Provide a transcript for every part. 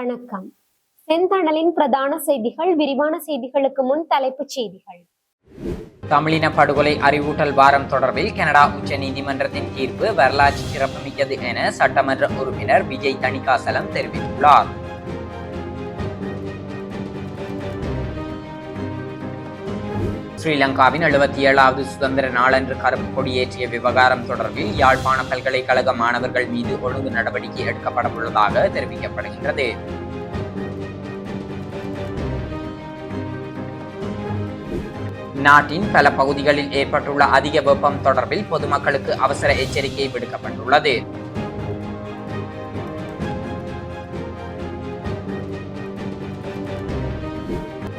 வணக்கம். செந்தணலின் பிரதான செய்திகள் விரிவான செய்திகளுக்கு முன் தலைப்புச் செய்திகள். தமிழின படுகொலை அறிவூட்டல் வாரம் தொடர்பில் கனடா உச்ச நீதிமன்றத்தின் தீர்ப்பு வரலாற்று சிறப்புமிக்கது என சட்டமன்ற உறுப்பினர் விஜய் தணிகாசலம் தெரிவித்துள்ளார். ஸ்ரீலங்காவின் எழுபத்தி ஏழாவது சுதந்திர நாளன்று கருப்பு கொடியேற்றிய விவகாரம் தொடர்பில் யாழ்ப்பாண பல்கலைக்கழக மாணவர்கள் மீது ஒழுங்கு நடவடிக்கை எடுக்கப்படவுள்ளதாக தெரிவிக்கப்படுகின்றது. நாட்டின் பல பகுதிகளில் ஏற்பட்டுள்ள அதிக வெப்பம் தொடர்பில் பொதுமக்களுக்கு அவசர எச்சரிக்கை விடுக்கப்பட்டுள்ளது.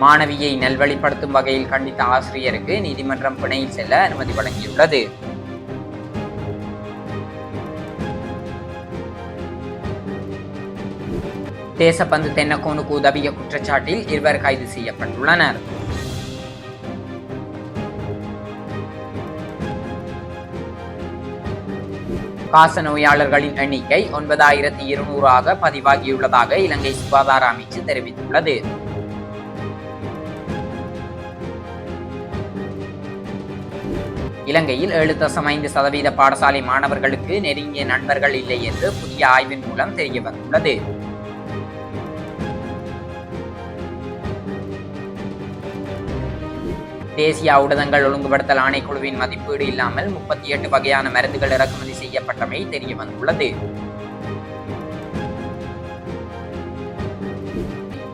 மாணவியை நல்வழிப்படுத்தும் வகையில் கண்டித்த ஆசிரியருக்கு நீதிமன்றம் பிணையில் செல்ல அனுமதி வழங்கியுள்ளது. தேசப்பந்து தென்னக்கோனுக்கு உதவிய குற்றச்சாட்டில் இருவர் கைது செய்யப்பட்டுள்ளனர். காச நோயாளர்களின் எண்ணிக்கை ஒன்பதாயிரத்தி இருநூறாக பதிவாகியுள்ளதாக இலங்கை சுகாதார அமைச்சு தெரிவித்துள்ளது. இலங்கையில் ஏழு தசம் ஐந்து சதவீத பாடசாலை மாணவர்களுக்கு நெருங்கிய நண்பர்கள் இல்லை என்று புதிய ஆய்வின் மூலம் தெரிய வந்துள்ளது தேசிய ஊடகங்கள் ஒழுங்குபடுத்தல் ஆணைக்குழுவின் மதிப்பீடு இல்லாமல் முப்பத்தி எட்டு வகையான மருந்துகள் இறக்குமதி செய்யப்பட்டமை தெரிய வந்துள்ளது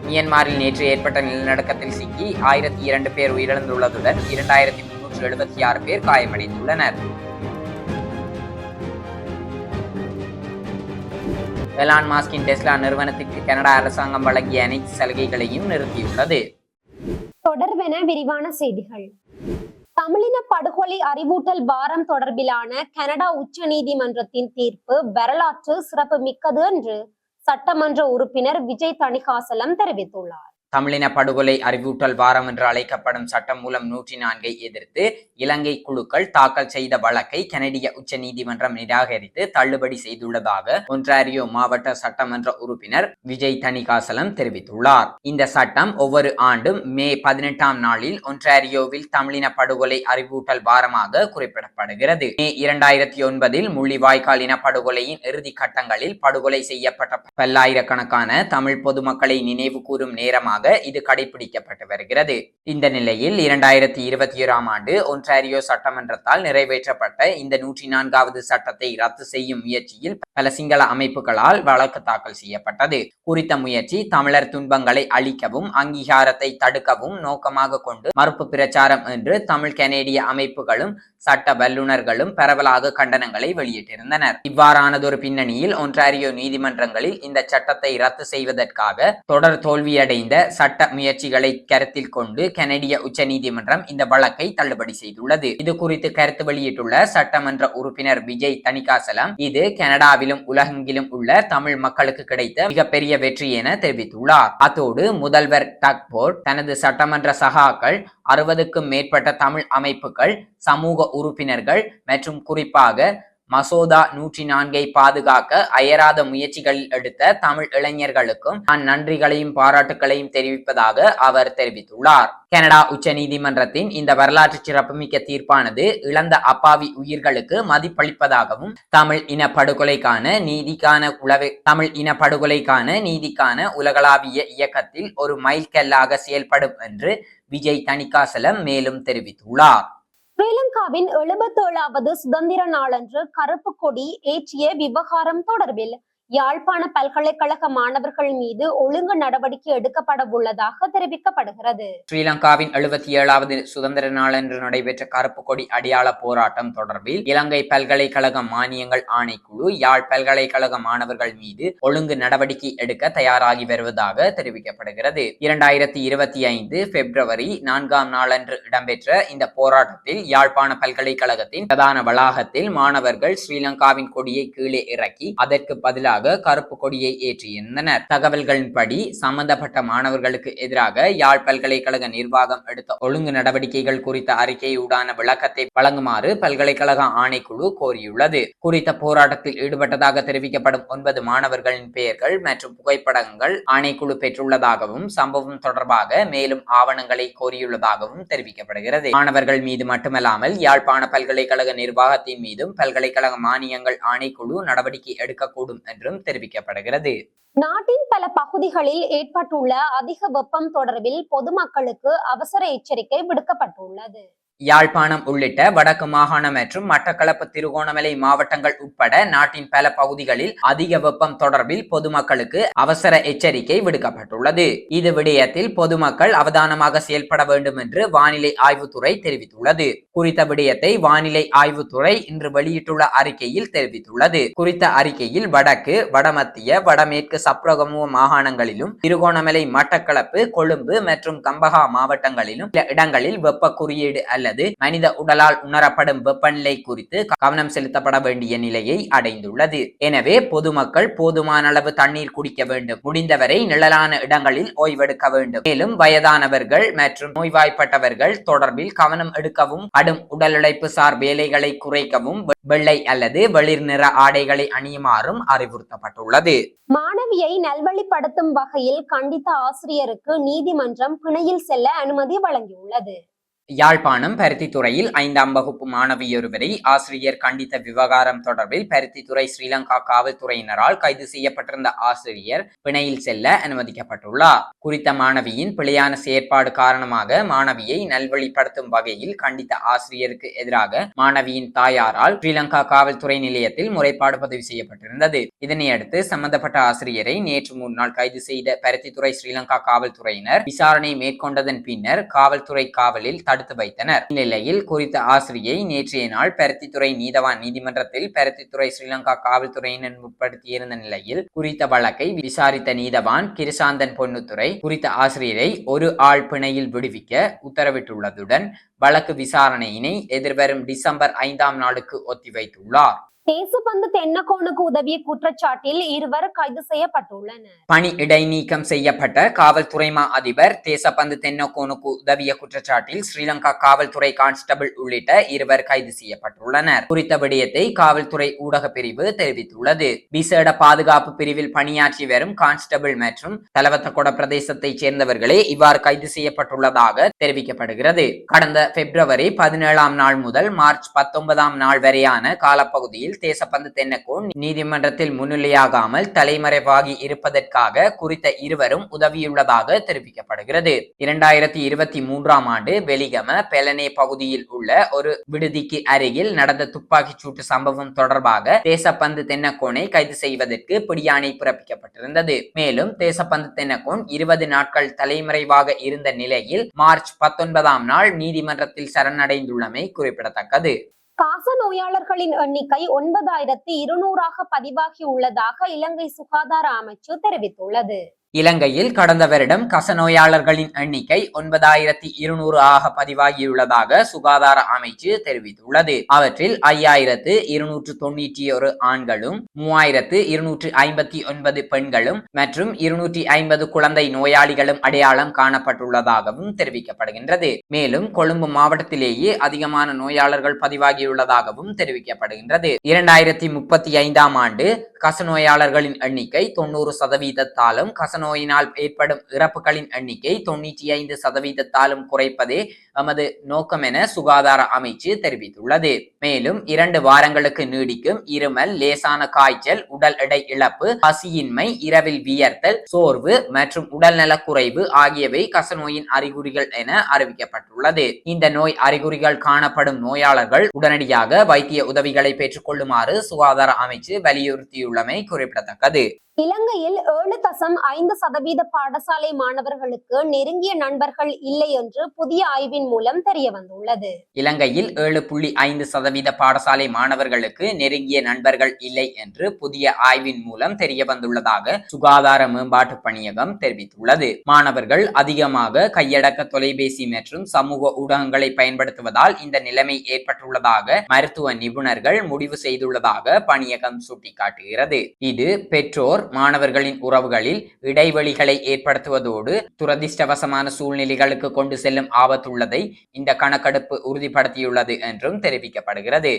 மியன்மாரில் நேற்று ஏற்பட்ட நிலநடுக்கத்தில் சிக்கி ஆயிரத்தி இரண்டு பேர் உயிரிழந்துள்ளதுடன் இரண்டாயிரத்தி நூற்று எழுபத்தி ஆறு பேர் காயமடைந்துள்ளனர். எலான் மாஸ்கின் டெஸ்லா நிறுவனத்திற்கு கனடா அரசாங்கம் வழங்கிய அனைத்து சலுகைகளையும் நிறுத்தியுள்ளது. தொடர்பென விரிவான செய்திகள். தமிழின படுகொலை அறிவூட்டல் வாரம் தொடர்பிலான கனடா உச்ச நீதிமன்றத்தின் தீர்ப்பு வரலாற்று சிறப்பு மிக்கது என்று சட்டமன்ற உறுப்பினர் விஜய் தணிகாசலம் தெரிவித்துள்ளார். தமிழின படுகொலை அறிவூட்டல் வாரம் என்று அழைக்கப்படும் சட்டம் மூலம் நூற்றி நான்கை எதிர்த்து இலங்கை குழுக்கள் தாக்கல் செய்த வழக்கை கனடிய உச்ச நீதிமன்றம் நிராகரித்து தள்ளுபடி செய்துள்ளதாக ஒன்றாரியோ மாவட்ட சட்டமன்ற உறுப்பினர் விஜய் தணிகாசலம் தெரிவித்துள்ளார். இந்த சட்டம் ஒவ்வொரு ஆண்டும் மே பதினெட்டாம் நாளில் ஒன்றாரியோவில் தமிழின படுகொலை அறிவூட்டல் வாரமாக குறிப்பிடப்படுகிறது. மே இரண்டாயிரத்தி ஒன்பதில் முள்ளிவாய்க்கால் இன படுகொலையின் இறுதி கட்டங்களில் படுகொலை செய்யப்பட்ட பல்லாயிரக்கணக்கான தமிழ் பொதுமக்களை நினைவு கூறும் நேரமாக இது கடைபிடிக்கப்பட்டு வருகிறது. இந்த நிலையில் இரண்டாயிரத்தி இருபத்தி ஏழாம் ஆண்டு ஒன்றாரியோ சட்டமன்றத்தால் நிறைவேற்றப்பட்ட இந்த நூற்றி நான்காவது சட்டத்தை ரத்து செய்யும் முயற்சியில் பல சிங்கள அமைப்புகளால் வழக்கு தாக்கல் செய்யப்பட்டது. குறித்த முயற்சி தமிழர் துன்பங்களை அழிக்கவும் அங்கீகாரத்தை தடுக்கவும் நோக்கமாக கொண்டு மறுப்பு பிரச்சாரம் என்று தமிழ் கனேடிய அமைப்புகளும் சட்ட வல்லுநர்களும் பரவலாக கண்டனங்களை வெளியிட்டிருந்தனர். இவ்வாறானதொரு பின்னணியில் ஒன்றாரியோ நீதிமன்றங்களில் இந்த சட்டத்தை ரத்து செய்வதற்காக தொடர் தோல்வியடைந்த சட்ட முயற்சிகளை கருத்தில் கொண்டு கனடிய உச்ச நீதிமன்றம் இந்த வழக்கை தள்ளுபடி செய்துள்ளது. இது குறித்து கருத்து வெளியிட்டுள்ள சட்டமன்ற உறுப்பினர் விஜய் தணிகாசலம் இது கனடாவிலும் உலகெங்கிலும் உள்ள தமிழ் மக்களுக்கு கிடைத்த மிகப்பெரிய வெற்றி என தெரிவித்துள்ளார். அத்தோடு முதல்வர் டக்போர்ட் தனது சட்டமன்ற சகாக்கள் அறுபதுக்கும் மேற்பட்ட தமிழ் அமைப்புகள் சமூக உறுப்பினர்கள் மற்றும் குறிப்பாக மசோதா நூற்றி நான்கை பாதுகாக்க அயராத முயற்சிகளில் எடுத்த தமிழ் இளைஞர்களுக்கும் நான் நன்றிகளையும் பாராட்டுகளையும் தெரிவிப்பதாக அவர் தெரிவித்துள்ளார். கனடா உச்ச நீதிமன்றத்தின் இந்த வரலாற்று சிறப்புமிக்க தீர்ப்பானது இழந்த அப்பாவி உயிர்களுக்கு மதிப்பளிப்பதாகவும் தமிழ் இன படுகொலைக்கான நீதிக்கான உளவை தமிழ் இன படுகொலைக்கான நீதிக்கான உலகளாவிய இயக்கத்தில் ஒரு மைல்கல்லாக செயல்படும் என்று விஜய் தணிகாசலம் மேலும் தெரிவித்துள்ளார். ஸ்ரீலங்காவின் எழுபத்தேழாவது சுதந்திர நாளன்று கருப்பு கொடி ஏற்றிய விவகாரம் தொடர்பில் யாழ்ப்பாண பல்கலைக்கழக மாணவர்கள் மீது ஒழுங்கு நடவடிக்கை எடுக்கப்பட உள்ளதாக தெரிவிக்கப்படுகிறது. ஸ்ரீலங்காவின் எழுபத்தி ஏழாவது சுதந்திர நாளன்று நடைபெற்ற கருப்பு கொடி அடையாள போராட்டம் தொடர்பில் இலங்கை பல்கலைக்கழக மானியங்கள் ஆணைக்குழு யாழ் பல்கலைக்கழக மாணவர்கள் மீது ஒழுங்கு நடவடிக்கை எடுக்க தயாராகி வருவதாக தெரிவிக்கப்படுகிறது. இரண்டாயிரத்தி இருபத்தி ஐந்து பிப்ரவரி நான்காம் நாளன்று இடம்பெற்ற இந்த போராட்டத்தில் யாழ்ப்பாண பல்கலைக்கழகத்தின் பிரதான வளாகத்தில் மாணவர்கள் ஸ்ரீலங்காவின் கொடியை கீழே இறக்கி அதற்கு பதிலாக எதிராக கருப்பு கொடியை ஏற்றியிருந்தனர். தகவல்களின்படி சம்பந்தப்பட்ட மாணவர்களுக்கு எதிராக யாழ் பல்கலைக்கழக நிர்வாகம் எடுத்த ஒழுங்கு நடவடிக்கைகள் குறித்த அறிக்கையுடான விளக்கத்தை வழங்குமாறு பல்கலைக்கழக ஆணைக்குழு கோரியுள்ளது. குறித்த போராட்டத்தில் ஈடுபட்டதாக தெரிவிக்கப்படும் ஒன்பது மாணவர்களின் பெயர்கள் மற்றும் புகைப்படங்கள் ஆணைக்குழு பெற்றுள்ளதாகவும் சம்பவம் தொடர்பாக மேலும் ஆவணங்களை கோரியுள்ளதாகவும் தெரிவிக்கப்படுகிறது. மாணவர்கள் மீது மட்டுமல்லாமல் யாழ்ப்பாண பல்கலைக்கழக நிர்வாகத்தின் மீதும் பல்கலைக்கழக மானியங்கள் ஆணைக்குழு நடவடிக்கை எடுக்கக்கூடும் என்றும் தெரிவிக்கப்படுகிறது. நாட்டின் பல பகுதிகளில் ஏற்பட்டுள்ள அதிக வெப்பம் தொடர்பில் பொதுமக்களுக்கு அவசர எச்சரிக்கை விடுக்கப்பட்டுள்ளது. யாழ்ப்பாணம் உள்ளிட்ட வடக்கு மாகாணம் மற்றும் மட்டக்களப்பு திருகோணமலை மாவட்டங்கள் உட்பட நாட்டின் பல பகுதிகளில் அதிக வெப்பம் தொடர்பில் பொதுமக்களுக்கு அவசர எச்சரிக்கை விடுக்கப்பட்டுள்ளது. இது விடயத்தில் பொதுமக்கள் அவதானமாக செயல்பட வேண்டும் என்று வானிலை ஆய்வுத்துறை தெரிவித்துள்ளது. குறித்த விடயத்தை வானிலை ஆய்வுத்துறை இன்று வெளியிட்டுள்ள அறிக்கையில் தெரிவித்துள்ளது. குறித்த அறிக்கையில் வடக்கு வடமத்திய வடமேற்கு சப்ரகமுக மாகாணங்களிலும் திருகோணமலை மட்டக்களப்பு கொழும்பு மற்றும் கம்பகா மாவட்டங்களிலும் இடங்களில் வெப்ப குறியீடு அல்ல. அல்லது மனித உடலால் உணரப்படும் வெப்பநிலை குறித்து கவனம் செலுத்தப்பட வேண்டிய நிலையை அடைந்துள்ளது. எனவே பொதுமக்கள் போதுமான அளவு தண்ணீர் குடிக்க வேண்டும். முடிந்தவரை நிழலான இடங்களில் ஓய்வெடுக்க வேண்டும். மேலும் வயதானவர்கள் மற்றும் நோய்வாய்ப்பட்டவர்கள் தொடர்பில் கவனம் எடுக்கவும் கடும் உடல் உழைப்பு சார் வேலைகளை குறைக்கவும் வெள்ளை அல்லது வெளிர் நிற ஆடைகளை அணியுமாறும் அறிவுறுத்தப்பட்டுள்ளது. மாணவியை நல்வழிப்படுத்தும் வகையில் கண்டித்த ஆசிரியருக்கு நீதிமன்றம் பிணையில் செல்ல அனுமதி வழங்கியுள்ளது. யாழ்ப்பாணம் பருத்தித்துறையில் ஐந்தாம் வகுப்பு மாணவியொருவரை ஆசிரியர் கண்டித்த விவகாரம் தொடர்பில் பருத்தித்துறை ஸ்ரீலங்கா காவல்துறையினரால் கைது செய்யப்பட்டிருந்த ஆசிரியர் பிணையில் செல்ல அனுமதிக்கப்பட்டுள்ளார். குறித்த மாணவியின் பிழையான செயற்பாடு காரணமாக மாணவியை நல்வழிப்படுத்தும் வகையில் கண்டித்த ஆசிரியருக்கு எதிராக மாணவியின் தாயாரால் ஸ்ரீலங்கா காவல்துறை நிலையத்தில் முறைப்பாடு பதிவு செய்யப்பட்டிருந்தது. இதனையடுத்து சம்பந்தப்பட்ட ஆசிரியரை நேற்று முன்னாள் கைது செய்த பருத்தித்துறை ஸ்ரீலங்கா காவல்துறையினர் விசாரணை மேற்கொண்டதன் பின்னர் காவல்துறை காவலில் தடுத்து வைத்தனர். இந்நிலையில் குறித்த ஆசிரியை நேற்றைய நாள் பருத்தித்துறை நீதவான் நீதிமன்றத்தில் பருத்தித்துறை ஸ்ரீலங்கா காவல்துறையினர் முற்படுத்தியிருந்த நிலையில் குறித்த வழக்கை விசாரித்த நீதவான் கிருசாந்தன் பொன்னுத்துறை குறித்த ஆசிரியரை ஒரு ஆள் பிணையில் விடுவிக்க உத்தரவிட்டுள்ளதுடன் வழக்கு விசாரணையினை எதிர்வரும் டிசம்பர் ஐந்தாம் நாளுக்கு ஒத்திவைத்துள்ளார். தேசப்பந்து தென்னகோனுக்கு உதவிய குற்றச்சாட்டில் இருவர் கைது செய்யப்பட்டுள்ளனர். பணி இடைநீக்கம் செய்யப்பட்ட காவல்துறை மா அதிபர் தேசப்பந்து தென்னகோனுக்கு உதவிய குற்றச்சாட்டில் ஸ்ரீலங்கா காவல்துறை கான்ஸ்டபிள் உள்ளிட்ட இருவர் கைது செய்யப்பட்டுள்ளனர். குறித்த விடயத்தை காவல்துறை ஊடக பிரிவு தெரிவித்துள்ளது. விசேட பாதுகாப்பு பிரிவில் பணியாற்றி வரும் கான்ஸ்டபிள் மற்றும் தலவத்தகொட பிரதேசத்தைச் சேர்ந்தவர்களே இவ்வாறு கைது செய்யப்பட்டுள்ளதாக தெரிவிக்கப்படுகிறது. கடந்த பிப்ரவரி பதினேழாம் நாள் முதல் மார்ச் பத்தொன்பதாம் நாள் வரையான காலப்பகுதியில் தேசப்பந்து தென்னக்கோன் நீதிமன்றத்தில் முன்னிலையாகாமல் தலைமறைவாகி இருப்பதற்காக குறித்த இருவரும் உதவியுள்ளதாக தெரிவிக்கப்படுகிறது. இரண்டாயிரத்தி இருபத்தி மூன்றாம் ஆண்டு வெலிகம பெலனே பகுதியில் உள்ள ஒரு விடுதிக்கு அருகில் நடந்த துப்பாக்கிச் சூட்டு சம்பவம் தொடர்பாக தேசப்பந்து தென்னக்கோனை கைது செய்வதற்கு பிடியாணை பிறப்பிக்கப்பட்டிருந்தது. மேலும் தேசப்பந்து தென்னக்கோன் இருபது நாட்கள் தலைமறைவாக இருந்த நிலையில் மார்ச் பத்தொன்பதாம் நாள் நீதிமன்றத்தில் சரணடைந்துள்ளமை குறிப்பிடத்தக்கது. காச நோயாளர்களின் எண்ணிக்கை ஒன்பதாயிரத்தி இருநூறாக பதிவாகி உள்ளதாக இலங்கை சுகாதார அமைச்சு தெரிவித்துள்ளது. இலங்கையில் கடந்த வருடம் கசநோயாளர்களின் எண்ணிக்கை ஒன்பதாயிரத்தி இருநூறு ஆக பதிவாகியுள்ளதாக சுகாதார அமைச்சு தெரிவித்துள்ளது. அவற்றில் ஐயாயிரத்து இருநூற்று தொண்ணூற்றி ஒரு ஆண்களும் மூவாயிரத்து இருநூற்று ஐம்பத்தி ஒன்பது பெண்களும் மற்றும் இருநூற்றி ஐம்பது குழந்தை நோயாளிகளும் அடையாளம் காணப்பட்டுள்ளதாகவும் தெரிவிக்கப்படுகின்றது. மேலும் கொழும்பு மாவட்டத்திலேயே அதிகமான நோயாளர்கள் பதிவாகியுள்ளதாகவும் தெரிவிக்கப்படுகின்றது. இரண்டாயிரத்தி முப்பத்தி ஐந்தாம் ஆண்டு கசநோயாளர்களின் எண்ணிக்கை தொண்ணூறு சதவீதத்தாலும் கசநோயினால் ஏற்படும் இறப்புகளின் எண்ணிக்கை தொண்ணூற்றி ஐந்து சதவீதத்தாலும் குறைப்பதே எமது நோக்கம் என சுகாதார அமைச்சு தெரிவித்துள்ளது. மேலும் இரண்டு வாரங்களுக்கு நீடிக்கும் இருமல் லேசான காய்ச்சல் உடல் எடை இழப்பு பசியின்மை இரவில் வியர்த்தல் சோர்வு மற்றும் உடல்நலக் குறைவு ஆகியவை கசநோயின் அறிகுறிகள் என அறிவிக்கப்பட்டுள்ளது. இந்த நோய் அறிகுறிகள் காணப்படும் நோயாளர்கள் உடனடியாக வைத்திய உதவிகளை பெற்றுக் கொள்ளுமாறு சுகாதார அமைச்சு வலியுறுத்தியுள்ளது. வலியுறுத்தியுள்ளமை குறிப்பிடத்தக்கது. இலங்கையில் ஏழு தசம் ஐந்து சதவீத பாடசாலை மாணவர்களுக்கு நெருங்கிய நண்பர்கள் இல்லை என்று புதிய ஆய்வின் மூலம் தெரிய வந்துள்ளது. இலங்கையில் ஏழு புள்ளி ஐந்து சதவீத பாடசாலை மாணவர்களுக்கு நெருங்கிய நண்பர்கள் இல்லை என்று புதிய ஆய்வின் மூலம் தெரிய வந்துள்ளதாக சுகாதார மேம்பாட்டு பணியகம் தெரிவித்துள்ளது. மாணவர்கள் அதிகமாக கையடக்க தொலைபேசி மற்றும் சமூக ஊடகங்களை பயன்படுத்துவதால் இந்த நிலைமை ஏற்பட்டுள்ளதாக மருத்துவ நிபுணர்கள் முடிவு செய்துள்ளதாக பணியகம் சுட்டிக்காட்டுகிறது. இது பெற்றோர் மாணவர்களின் உறவுகளில் இடைவெளிகளை ஏற்படுத்துவதோடு துரதிர்ஷ்டவசமான சூழ்நிலைகளுக்கு கொண்டு செல்லும் ஆபத்துள்ளதை இந்த கணக்கெடுப்பு உறுதிப்படுத்தியுள்ளது என்றும் தெரிவிக்கப்படுகிறது.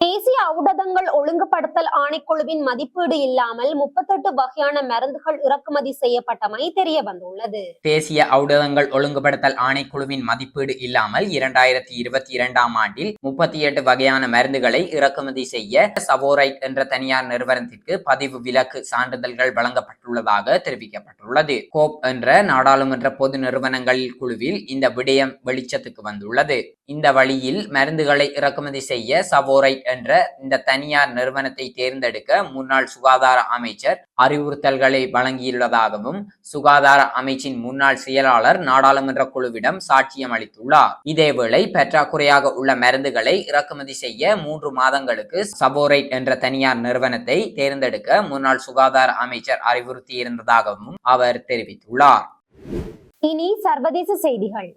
தேசிய ஊடகங்கள் ஒழுங்குபடுத்தல் ஆணைக்குழுவின் மதிப்பீடு இல்லாமல் முப்பத்தெட்டு வகையான மருந்துகள் இறக்குமதி செய்யப்பட்டமை தெரிய வந்துள்ளது தேசிய ஊடகங்கள் ஒழுங்குபடுத்தல் ஆணைக்குழுவின் மதிப்பீடு இல்லாமல் இரண்டாயிரத்தி இருபத்தி இரண்டாம் ஆண்டில் முப்பத்தி எட்டு வகையான மருந்துகளை இறக்குமதி செய்ய சவோரைட் என்ற தனியார் நிறுவனத்திற்கு பதிவு விலக்கு சான்றிதழ்கள் வழங்கப்பட்டுள்ளதாக தெரிவிக்கப்பட்டுள்ளது. கோப் என்ற நாடாளுமன்ற பொது நிறுவனங்கள் குழுவில் இந்த விடயம் வெளிச்சத்துக்கு வந்துள்ளது. இந்த வழியில் மருந்துகளை இறக்குமதி செய்ய சவோரைட் என்ற இந்த தனியார் நிறுவனத்தை தேர்ந்தெடுக்க முன்னாள் சுகாதார அமைச்சர் அறிவுறுத்தல்களை வழங்கியுள்ளதாகவும் சுகாதார அமைச்சின் முன்னாள் செயலாளர் நாடாளுமன்ற குழுவிடம் சாட்சியம் அளித்துள்ளார். இதேவேளை பற்றாக்குறையாக உள்ள மருந்துகளை இறக்குமதி செய்ய மூன்று மாதங்களுக்கு சபோரைட் என்ற தனியார் நிறுவனத்தை தேர்ந்தெடுக்க முன்னாள் சுகாதார அமைச்சர் அறிவுறுத்தியிருந்ததாகவும் அவர் தெரிவித்துள்ளார். இனி சர்வதேச செய்திகள்.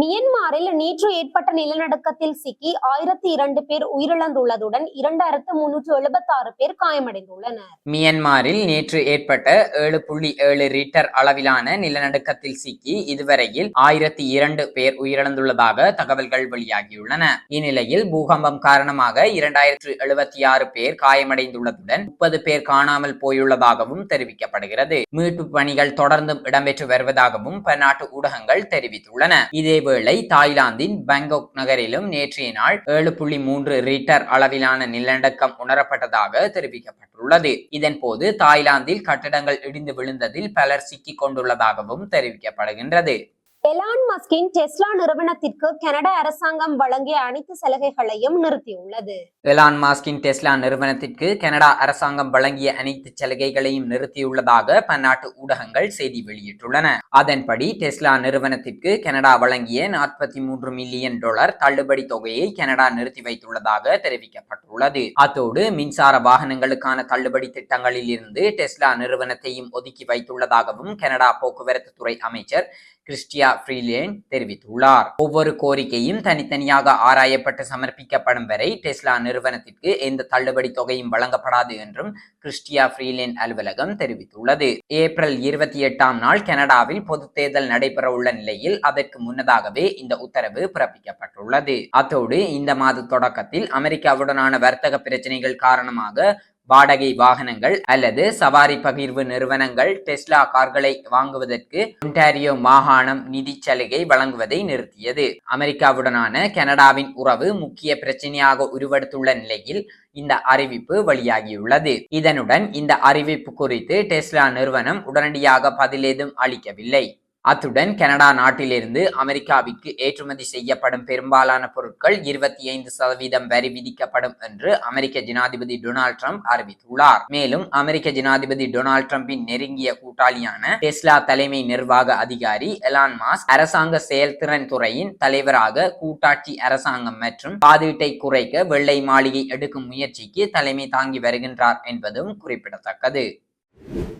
மியன்மாரில் நேற்று ஏற்பட்ட நிலநடுக்கத்தில் சிக்கி ஆயிரத்தி இரண்டு பேர் உயிரிழந்துள்ளதுடன் இரண்டாயிரத்து முன்னூற்று எழுபத்தி ஆறு பேர் காயமடைந்துள்ளனர். மியன்மாரில் நேற்று ஏற்பட்ட ஏழு புள்ளி ஏழு ரிக்டர் அளவிலான நிலநடுக்கத்தில் சிக்கி இதுவரையில் ஆயிரத்தி இரண்டு பேர் உயிரிழந்துள்ளதாக தகவல்கள் வெளியாகியுள்ளன. இந்நிலையில் பூகம்பம் காரணமாக இரண்டாயிரத்து எழுபத்தி ஆறு பேர் காயமடைந்துள்ளதுடன் முப்பது பேர் காணாமல் போயுள்ளதாகவும் தெரிவிக்கப்படுகிறது. மீட்பு பணிகள் தொடர்ந்தும் இடம்பெற்று வருவதாகவும் பன்னாட்டு ஊடகங்கள் தெரிவித்துள்ளன. இதே இதேவேளை தாய்லாந்தின் பாங்காக் நகரிலும் நேற்றைய நாள் ஏழு புள்ளி மூன்று ரிட்டர் அளவிலான நிலநடுக்கம் உணரப்பட்டதாக தெரிவிக்கப்பட்டுள்ளது. இதன் போது தாய்லாந்தில் கட்டடங்கள் இடிந்து விழுந்ததில் பலர் சிக்கிக் கொண்டுள்ளதாகவும் தெரிவிக்கப்படுகின்றது. எலான் மஸ்கின் டெஸ்லா நிறுவனத்திற்கு கனடா அரசாங்கம் வழங்கிய அனைத்து சலுகைகளையும் நிறுத்தியுள்ளது. எலான் மாஸ்கின் டெஸ்லா நிறுவனத்திற்கு கனடா அரசாங்கம் வழங்கிய அனைத்து சலுகைகளையும் நிறுத்தியுள்ளதாக பன்னாட்டு ஊடகங்கள் செய்தி வெளியிட்டுள்ளன. அதன்படி டெஸ்லா நிறுவனத்திற்கு கனடா வழங்கிய நாற்பத்தி மூன்று மில்லியன் டாலர் தள்ளுபடி தொகையை கனடா நிறுத்தி வைத்துள்ளதாக தெரிவிக்கப்பட்டுள்ளது. அத்தோடு மின்சார வாகனங்களுக்கான தள்ளுபடி திட்டங்களில் இருந்து டெஸ்லா நிறுவனத்தையும் ஒதுக்கி வைத்துள்ளதாகவும் கனடா போக்குவரத்து துறை அமைச்சர் கிறிஸ்டியா ஃப்ரீலேன் தெரிவித்துள்ளார். ஒவ்வொரு கோரிக்கையும் தனித்தனியாக ஆராயப்பட்டு சமர்ப்பிக்கப்படும் வரை டெஸ்லா நிறுவனத்திற்கு எந்த தள்ளுபடி தொகையும் வழங்கப்படாது என்றும் கிறிஸ்டியா ஃப்ரீலேன் அலுவலகம் தெரிவித்துள்ளது. ஏப்ரல் இருபத்தி எட்டாம் நாள் கனடாவில் பொது தேர்தல் நடைபெற உள்ள நிலையில் அதற்கு முன்னதாகவே இந்த உத்தரவு பிறப்பிக்கப்பட்டுள்ளது. அத்தோடு இந்த மாத தொடக்கத்தில் அமெரிக்காவுடனான வர்த்தக பிரச்சனைகள் காரணமாக வாடகை வாகனங்கள் அல்லது சவாரி பகிர்வு நிறுவனங்கள் டெஸ்லா கார்களை வாங்குவதற்கு ஒன்டாரியோ மாகாணம் நிதி சலுகை வழங்குவதை நிறுத்தியது. அமெரிக்காவுடனான கனடாவின் உறவு முக்கிய பிரச்சனையாக உருவெடுத்துள்ள நிலையில் இந்த அறிவிப்பு வெளியாகியுள்ளது. இதனுடன் இந்த அறிவிப்பு குறித்து டெஸ்லா நிறுவனம் உடனடியாக பதிலேதும் அளிக்கவில்லை. அத்துடன் கனடா நாட்டிலிருந்து அமெரிக்காவிற்கு ஏற்றுமதி செய்யப்படும் பெரும்பாலான பொருட்கள் இருபத்தி ஐந்து சதவீதம் வரி விதிக்கப்படும் என்று அமெரிக்க ஜனாதிபதி டொனால்ட் ட்ரம்ப் அறிவித்துள்ளார். மேலும் அமெரிக்க ஜனாதிபதி டொனால்ட் ட்ரம்பின் நெருங்கிய கூட்டாளியான டெஸ்லா தலைமை நிர்வாக அதிகாரி எலான் மாஸ் அரசாங்க செயல்திறன் துறையின் தலைவராக கூட்டாட்சி அரசாங்கம் மற்றும் பாதீட்டை குறைக்க வெள்ளை மாளிகை எடுக்கும் முயற்சிக்கு தலைமை தாங்கி வருகின்றார் என்பதும் குறிப்பிடத்தக்கது.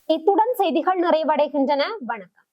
இத்துடன் செய்திகள் நிறைவடைகின்றன. வணக்கம்.